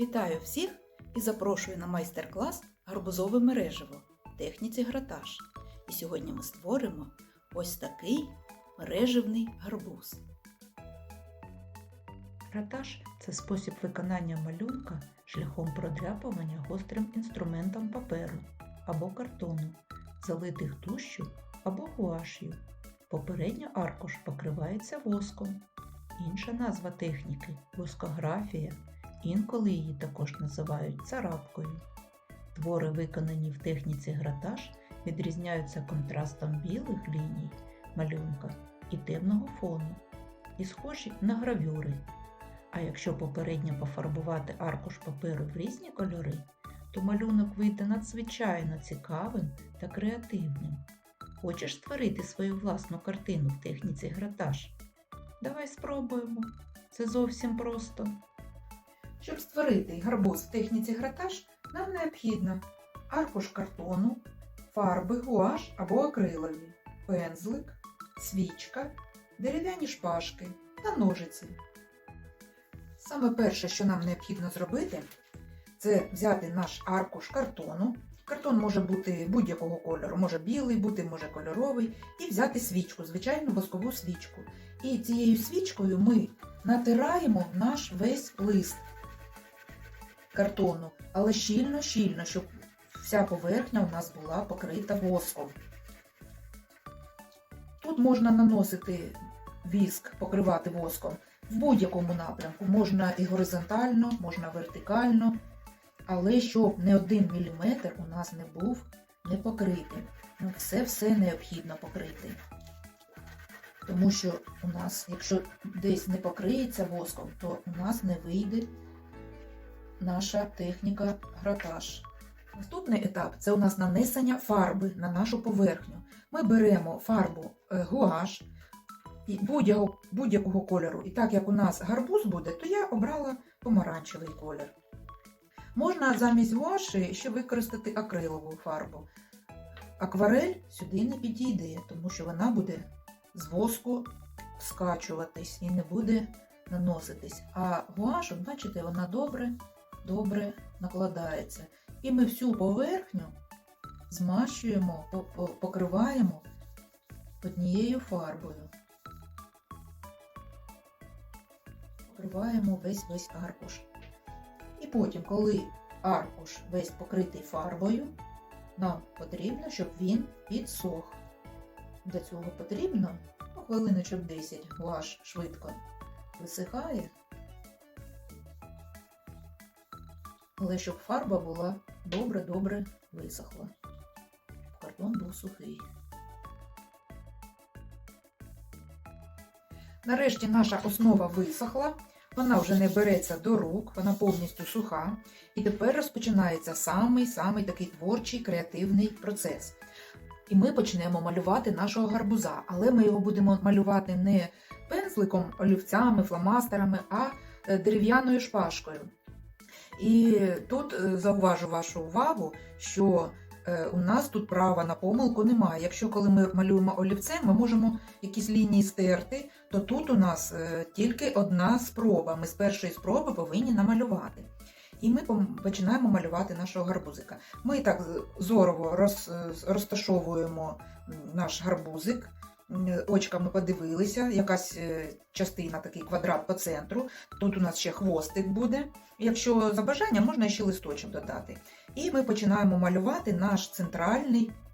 Вітаю всіх і запрошую на майстер-клас гарбузове мереживо в техніці гратаж. І сьогодні ми створимо ось такий мереживний гарбуз. Гратаж це спосіб виконання малюнка шляхом продряпування гострим інструментом паперу або картону, залитих тушчю або гуаш'ю. Попередньо аркуш покривається воском. Інша назва техніки воскографія. Інколи її також називають царапкою. Твори, виконані в техніці гратаж, відрізняються контрастом білих ліній малюнка і темного фону, і схожі на гравюри. А якщо попередньо пофарбувати аркуш паперу в різні кольори, то малюнок вийде надзвичайно цікавим та креативним. Хочеш створити свою власну картину в техніці гратаж? Давай спробуємо. Це зовсім просто. Щоб створити гарбуз в техніці гратаж, нам необхідно аркуш картону, фарби гуаш або акрилові, пензлик, свічка, дерев'яні шпажки та ножиці. Саме перше, що нам необхідно зробити, це взяти наш аркуш картону. Картон може бути будь-якого кольору, може білий бути, може кольоровий, і взяти свічку, звичайну воскову свічку. І цією свічкою ми натираємо наш весь лист картону, але щільно-щільно, щоб вся поверхня у нас була покрита воском. Тут можна наносити віск, покривати воском в будь-якому напрямку. Можна і горизонтально, можна вертикально, але щоб не один міліметр у нас не був не покритим. Ну, все все необхідно покрити. Тому що у нас, якщо десь не покриється воском, то у нас не вийде наша техніка гратаж. Наступний етап це у нас нанесення фарби на нашу поверхню. Ми беремо фарбу е, гуаш будь-якого будь-якого кольору. І так як у нас гарбуз буде, то я обрала помаранчевий колір. Можна замість гуаші ще використати акрилову фарбу. Акварель сюди не підійде, тому що вона буде з воску скачуватись і не буде наноситись. А гуаш, бачите, вона добре, добре накладається. І ми всю поверхню змащуємо, по- по- покриваємо однією фарбою. Покриваємо весь весь аркуш. І потім, коли аркуш весь покритий фарбою, нам потрібно, щоб він підсох. Для цього потрібно ну, хвилиночок 10 гуаш швидко висихає. Але щоб фарба була добре-добре висохла. Картон був сухий. Нарешті наша основа висохла, вона вже не береться до рук, вона повністю суха. І тепер розпочинається самий-самий такий творчий креативний процес. І ми почнемо малювати нашого гарбуза, але ми його будемо малювати не пензликом, олівцями, фломастерами, а е, дерев'яною шпажкою. І тут е, зауважу вашу увагу, що е, у нас тут права на помилку немає. Якщо коли ми малюємо олівцем, ми можемо якісь лінії стерти, то тут у нас е, тільки одна спроба. Ми з першої спроби повинні намалювати. І ми починаємо малювати нашого гарбузика. Ми так зорово розташовуємо наш гарбузик. М, Очками подивилися, якась е, частина, такий квадрат по центру. Тут у нас ще хвостик буде. Якщо за бажання, можна ще листочок додати. І ми починаємо малювати наш центральний, е,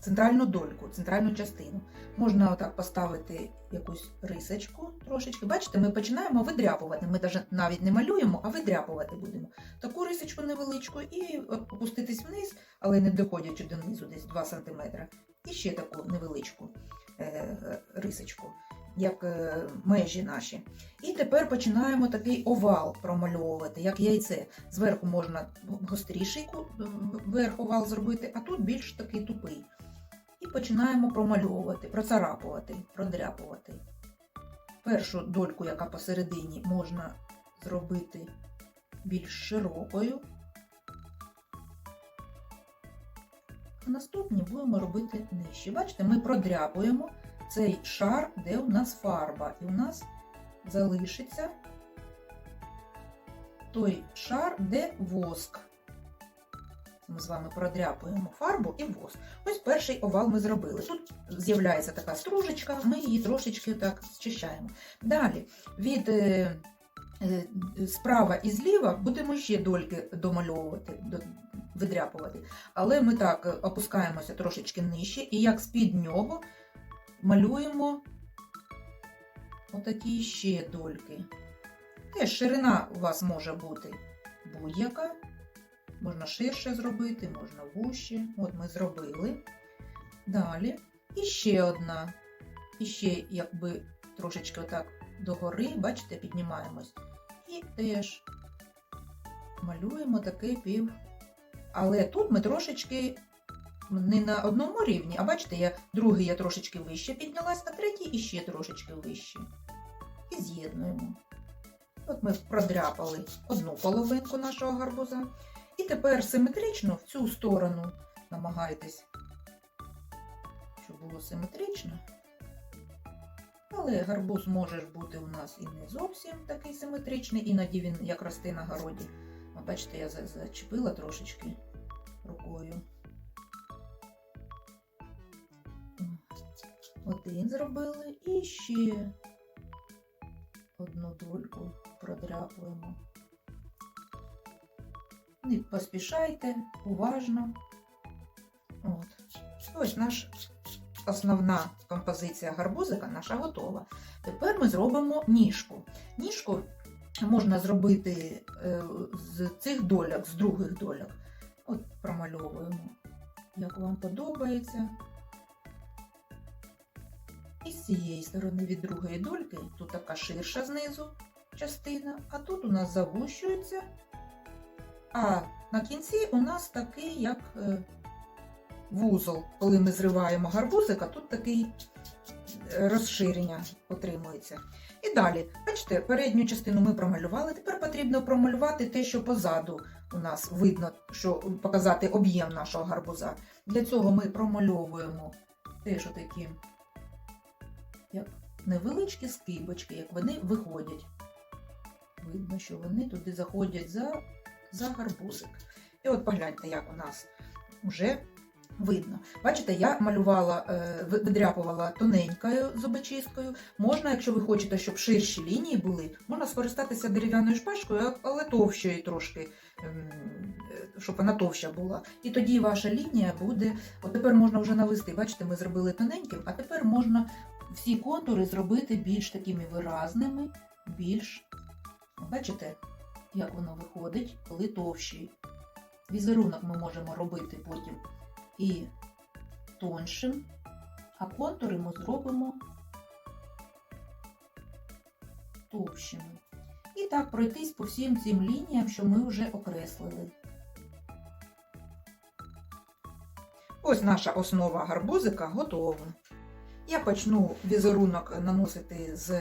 центральну дольку, центральну частину. Можна отак поставити якусь рисочку трошечки. Бачите, ми починаємо видряпувати. Ми навіть не малюємо, а видряпувати будемо. Таку рисочку невеличку і опуститись вниз, але не доходячи донизу, десь 2 см. І ще таку невеличку е, рисочку, як е, межі наші. І тепер починаємо такий овал промальовувати, як яйце. Зверху можна гостріший верх овал зробити, а тут більш такий тупий. І починаємо промальовувати, процарапувати, продряпувати. Першу дольку, яка посередині, можна зробити більш широкою. А наступні будемо робити нижче. Бачите, ми продряпуємо цей шар, де у нас фарба, і у нас залишиться той шар, де воск. Ми з вами продряпуємо фарбу і воск. Ось перший овал ми зробили. Тут з'являється така стружечка, ми її трошечки так зчищаємо. Далі від е, е, справа і зліва будемо ще дольки домальовувати, до- видряпувати. Але ми так е, опускаємося трошечки нижче, і як з-під нього малюємо отакі ще дольки. Теж ширина у вас може бути будь-яка. Можна ширше зробити, можна вужче. От ми зробили. Далі. І ще одна. І ще, якби трошечки отак догори, бачите, піднімаємось. І теж малюємо такий пів. Але тут ми трошечки не на одному рівні, а бачите, я другий я трошечки вище піднялась, а третій іще трошечки вище. І з'єднуємо. От ми продряпали одну половинку нашого гарбуза. І тепер симетрично в цю сторону намагайтесь, щоб було симетрично. Але гарбуз може бути у нас і не зовсім такий симетричний, іноді він як росте на городі. Бачите, я зачепила трошечки рукою. Один зробили і ще одну дольку продряпуємо. Не поспішайте, уважно. От. Ось наш основна композиція гарбузика наша готова. Тепер ми зробимо ніжку. Ніжку можна зробити е, з цих доляк, з других доляк. От промальовуємо, як вам подобається. З цієї сторони від другої дольки, тут така ширша знизу частина, а тут у нас загущується. А на кінці у нас такий, як е, вузол. Коли ми зриваємо гарбузика, тут такий е, розширення отримується. І далі, бачите, передню частину ми промалювали. Тепер потрібно промалювати те, що позаду у нас видно, що показати об'єм нашого гарбуза. Для цього ми промальовуємо теж отакі як невеличкі скибочки, як вони виходять. Видно, що вони туди заходять за, за гарбузик. І от погляньте, як у нас вже видно. Бачите, я малювала, е, видряпувала тоненькою зубочисткою. Можна, якщо ви хочете, щоб ширші лінії були, можна скористатися дерев'яною шпажкою, але товщою трошки, ем, е, щоб вона товща була. І тоді ваша лінія буде. От тепер можна вже навести. Бачите, ми зробили тоненьким, а тепер можна всі контури зробити більш такими виразними, більш. Бачите, як воно виходить, коли товщий. Візерунок ми можемо робити потім і тоншим, а контури ми зробимо товщими. І так пройтись по всім цим лініям, що ми вже окреслили. Ось наша основа гарбузика готова. Я почну візерунок наносити з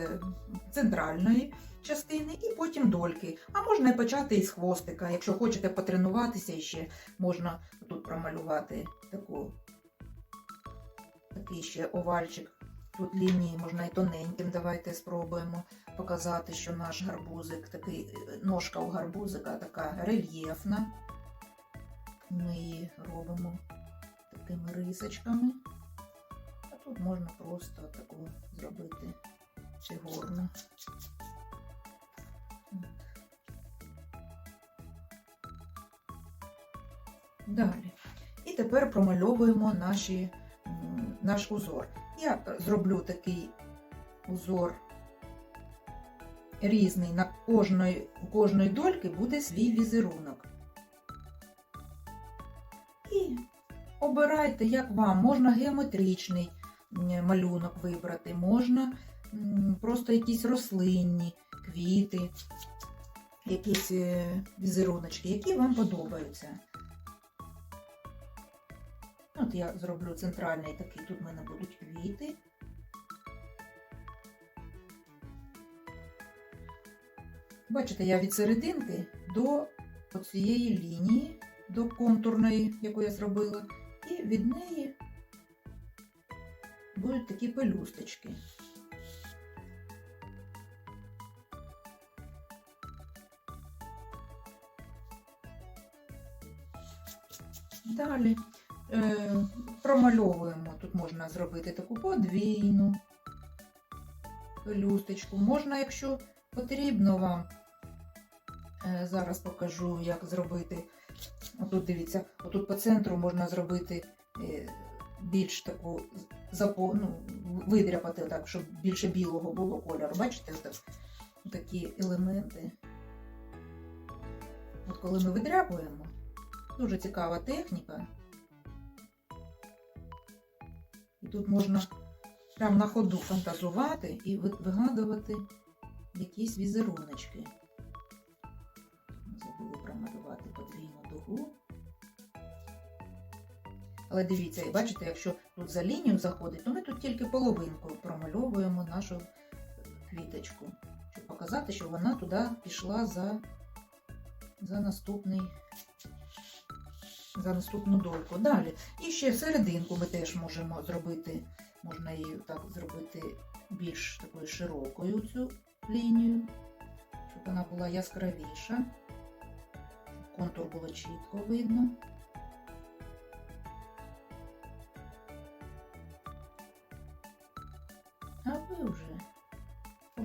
центральної частини і потім дольки. А можна і почати із хвостика. Якщо хочете потренуватися ще, можна тут промалювати таку, такий ще овальчик. Тут лінії можна і тоненьким. Давайте спробуємо показати, що наш гарбузик, такий, ножка у гарбузика така рельєфна. Ми її робимо такими рисочками. Тут можна просто таку зробити фігурну. Далі. І тепер промальовуємо наші, наш узор. Я зроблю такий узор різний. На кожної, у кожної дольки буде свій візерунок. І обирайте, як вам. Можна геометричний малюнок вибрати, можна просто якісь рослинні, квіти, якісь е, візеруночки, які вам подобаються. От я зроблю центральний такий, тут в мене будуть квіти. Бачите, я від серединки до цієї лінії, до контурної, яку я зробила, і від неї будуть такі пелюсточки. Далі е, промальовуємо, тут можна зробити таку подвійну пелюсточку. Можна, якщо потрібно вам, е, зараз покажу, як зробити, отут дивіться, отут по центру можна зробити. Е, більш таку запо, ну, видряпати так, щоб більше білого було кольору. Бачите, такі елементи. От коли ми видряпуємо, дуже цікава техніка. І тут можна прямо на ходу фантазувати і вигадувати якісь візеруночки. Забули промалювати подвійну дугу. Але дивіться, і бачите, якщо тут за лінію заходить, то ми тут тільки половинку промальовуємо нашу квіточку, щоб показати, що вона туди пішла за, за наступний. За наступну дольку. Далі. І ще серединку ми теж можемо зробити, можна її так зробити більш такою широкою цю лінію, щоб вона була яскравіша, контур було чітко видно.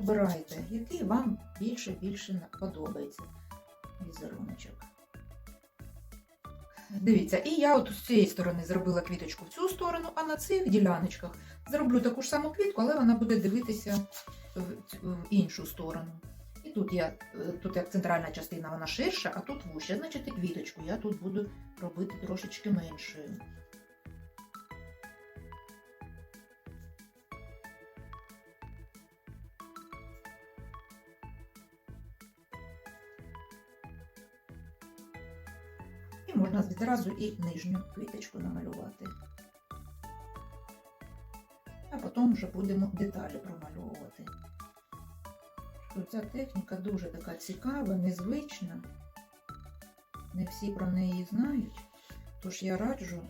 Обирайте, який вам більше-більше подобається візеруночок. Дивіться, і я от з цієї сторони зробила квіточку в цю сторону, а на цих діляночках зроблю таку ж саму квітку, але вона буде дивитися в, іншу сторону. І тут я е, тут як центральна частина вона ширша, а тут вужча. Значить, і квіточку я тут буду робити трошечки меншою. Можна відразу і нижню квіточку намалювати. А потім вже будемо деталі промальовувати. Ця техніка дуже така цікава, незвична. Не всі про неї знають. Тож я раджу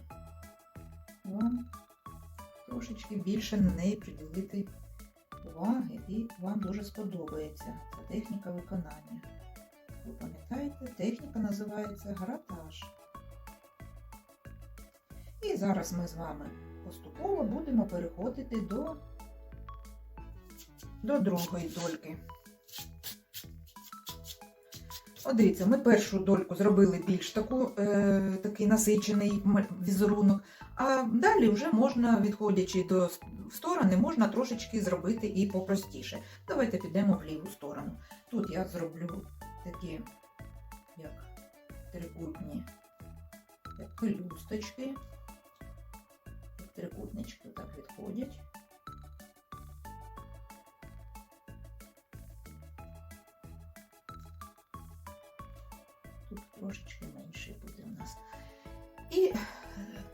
вам трошечки більше на неї приділити уваги і вам дуже сподобається ця техніка виконання. Ви пам'ятаєте, техніка називається гратаж. Зараз ми з вами поступово будемо переходити до, до другої дольки. От дивіться, ми першу дольку зробили більш таку, е, такий насичений візерунок, а далі вже можна, відходячи до сторони, можна трошечки зробити і попростіше. Давайте підемо в ліву сторону. Тут я зроблю такі, як трикутні, як пелюсточки. Трикутнички так відходять. Тут трошечки менше буде у нас. І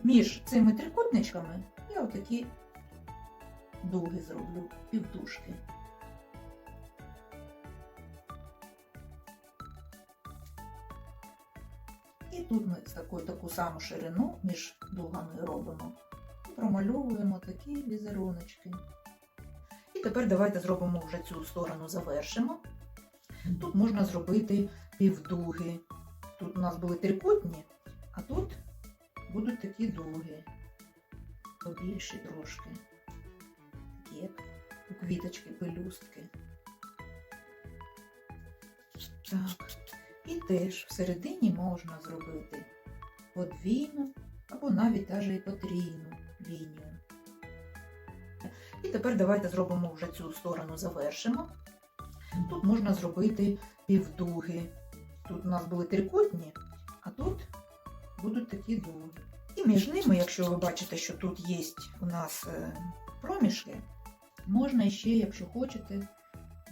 між цими трикутничками я отакі дуги зроблю, півдужки. І тут ми з такою таку саму ширину між дугами робимо. Промальовуємо такі візеруночки. І тепер давайте зробимо вже цю сторону завершимо. Тут можна зробити півдуги. Тут у нас були трикутні, а тут будуть такі дуги. Побільші трошки. Такі як у квіточки, пелюстки. Так. І теж всередині можна зробити подвійну або навіть навіть і потрійну лінію. І тепер давайте зробимо вже цю сторону завершимо. Тут можна зробити півдуги. Тут у нас були трикутні, а тут будуть такі дуги. І між ними, якщо ви бачите, що тут є у нас е, проміжки, можна ще, якщо хочете,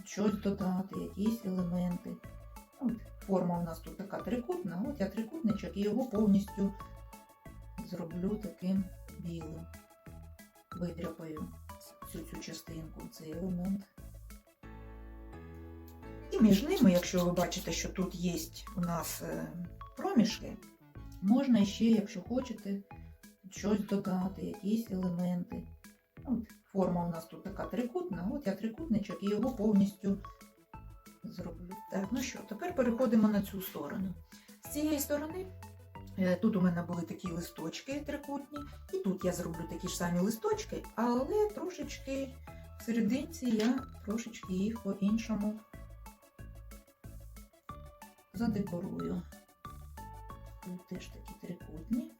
щось додати, якісь елементи. От, форма у нас тут така трикутна, от я трикутничок і його повністю зроблю таким білим. Видряпаю цю цю частинку, цей елемент. І між ними, якщо ви бачите, що тут є у нас е, проміжки, можна ще, якщо хочете, щось додати, якісь елементи. От, форма у нас тут така трикутна, от я трикутничок і його повністю зроблю. Так, ну що, тепер переходимо на цю сторону. З цієї сторони Тут у мене були такі листочки трикутні, і тут я зроблю такі ж самі листочки, але трошечки в серединці я трошечки їх по-іншому задекорую. Тут теж такі трикутні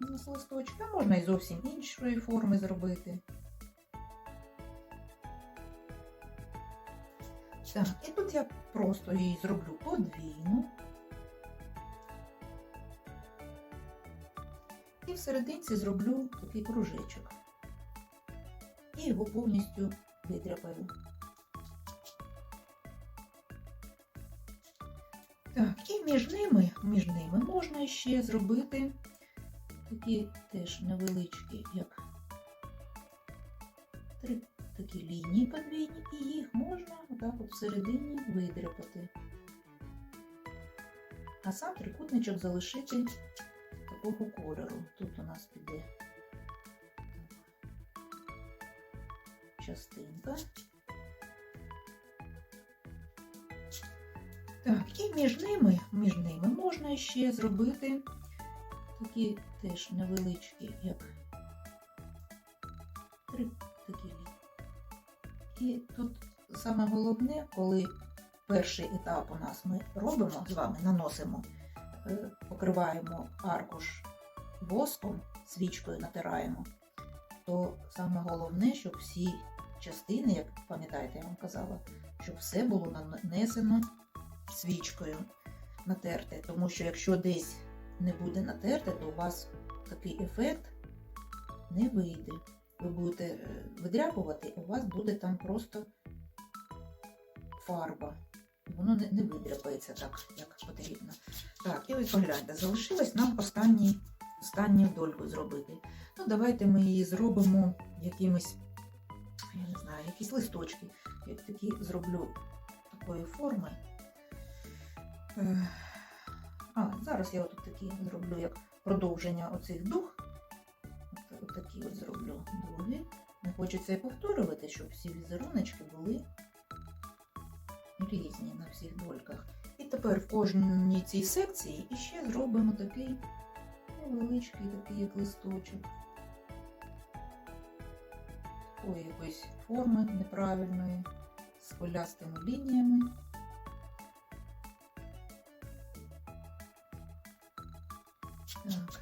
з листочка. Можна і зовсім іншої форми зробити. Так, і тут я просто її зроблю подвійну. І в серединці зроблю такий кружечок. І його повністю видряпаю. Так, і між ними, між ними можна ще зробити такі теж невеличкі, як три такі лінії подвійні, і їх можна отак от всередині видряпати. А сам трикутничок залишити такого кольору. Тут у нас піде частинка. Так, і між ними, між ними можна ще зробити такі теж невеличкі, як три такі. І тут саме головне, коли перший етап у нас ми робимо з вами, наносимо, покриваємо аркуш воском, свічкою натираємо, то саме головне, щоб всі частини, як пам'ятаєте, я вам казала, щоб все було нанесено свічкою натерте. Тому що якщо десь не буде натерте, то у вас такий ефект не вийде. Ви будете е, видряпувати, у вас буде там просто фарба. Воно не, не видряпається так, як потрібно. Так, і ось погляньте, залишилось нам останній, останню дольку зробити. Ну, давайте ми її зробимо якимось, я не знаю, якісь листочки. Я такі зроблю такої форми. Е, А, зараз я отут такі зроблю як продовження оцих дух. От, от зроблю дуги. Не хочеться і повторювати, щоб всі візеруночки були різні на всіх дольках. І тепер в кожній цій секції іще зробимо такий невеличкий, такий як листочок. Такої якоїсь форми неправильної, з хвилястими лініями. Так.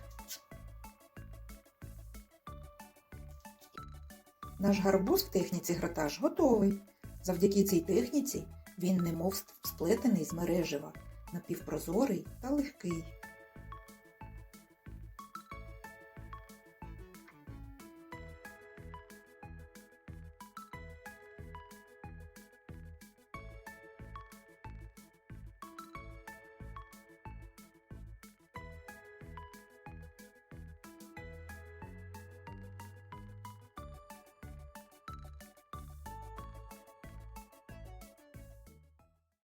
Наш гарбуз в техніці гратаж готовий. Завдяки цій техніці він немов сплетений з мережева, напівпрозорий та легкий.